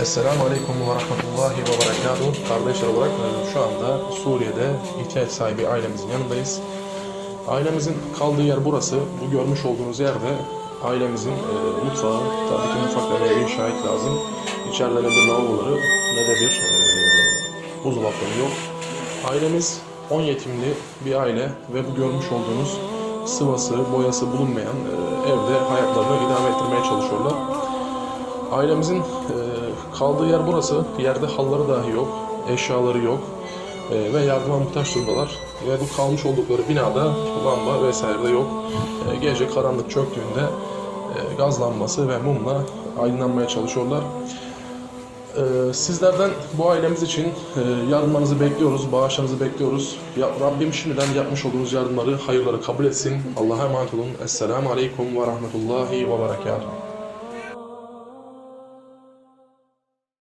Esselamu Aleyküm ve Rahmetullahi ve Berekatuhu. Kardeşler olarak e, şu anda Suriye'de ihtiyaç sahibi ailemizin yanındayız. Ailemizin kaldığı yer burası. Bu görmüş olduğunuz yerde ailemizin e, mutfağı. Tabii ki mutfaklarına bir şahit lazım. İçeride ne bir lavaboları ne de bir e, buzdolapları yok. Ailemiz 10 yetimli bir aile ve bu görmüş olduğunuz sıvası, boyası bulunmayan e, evde hayatlarını idame ettirmeye çalışıyorlar. Ailemizin e, kaldığı yer burası. Yerde halları dahi yok, eşyaları yok e, ve yardıma muhtaç durumdalar. Ve bu kalmış oldukları binada lamba vesaire de yok. E, gece karanlık çöktüğünde gaz lambası ve mumla aydınlanmaya çalışıyorlar. Sizlerden bu ailemiz için yardımlarınızı bekliyoruz, bağışlarınızı bekliyoruz. Ya, Rabbim şimdiden yapmış olduğunuz yardımları, hayırları kabul etsin. Allah'a emanet olun. Esselamu Aleyküm ve Rahmetullahi ve Berekatuhu.